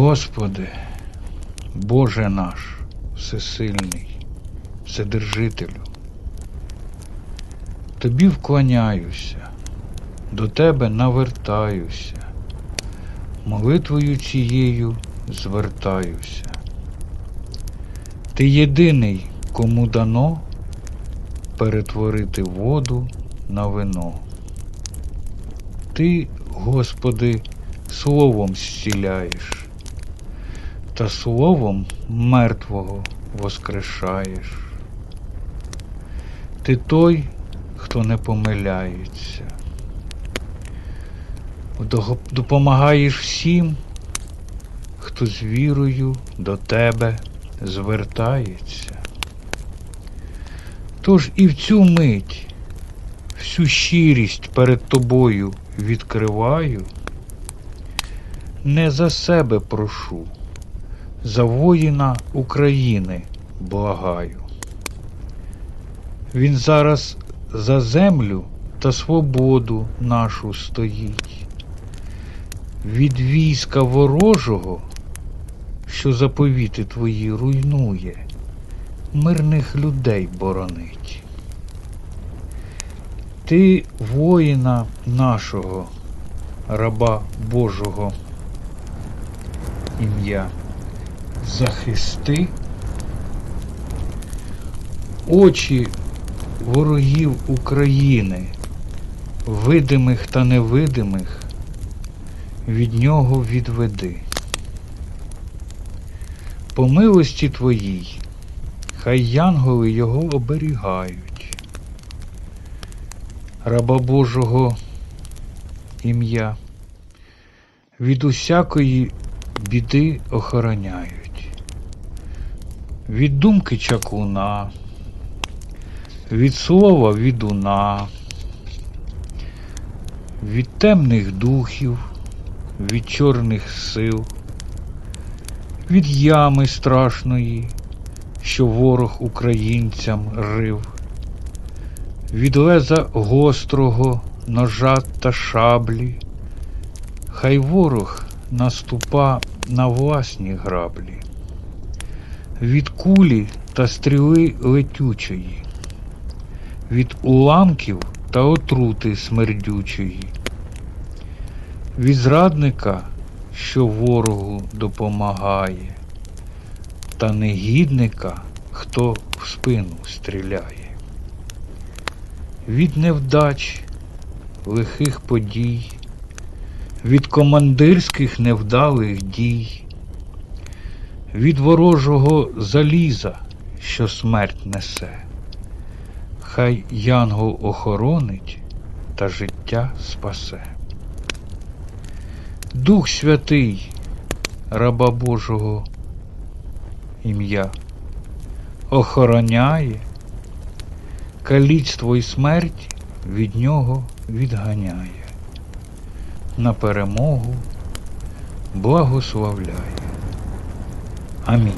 Господи, Боже наш, всесильний, Вседержителю, Тобі вклоняюся, до Тебе навертаюся, молитвою цією звертаюся. Ти єдиний, кому дано перетворити воду на вино. Ти, Господи, словом зціляєш, та словом мертвого воскрешаєш. Ти той, хто не помиляється. Допомагаєш всім, хто з вірою до тебе звертається. Тож і в цю мить всю щирість перед тобою відкриваю, не за себе прошу, за воїна України благаю. Він зараз за землю та свободу нашу стоїть. Від війська ворожого, що заповіти твої руйнує, мирних людей боронить. Ти воїна нашого, раба Божого ім'я, захисти, очі ворогів України, видимих та невидимих, від нього відведи. По милості твоїй, хай янголи його оберігають. Раба Божого ім'я від усякої біди охороняють. Від думки чаклуна, від слова відуна, від темних духів, від чорних сил, від ями страшної, що ворог українцям рив, від леза гострого ножа та шаблі, хай ворог наступа на власні граблі, від кулі та стріли летючої, від уламків та отрути смердючої, від зрадника, що ворогу допомагає, та негідника, хто в спину стріляє, від невдач, лихих подій, від командирських невдалих дій, від ворожого заліза, що смерть несе. Хай янгол охоронить та життя спасе. Дух Святий, раба Божого ім'я, охороняє, каліцтво і смерть від нього відганяє, на перемогу благословляє. I mean,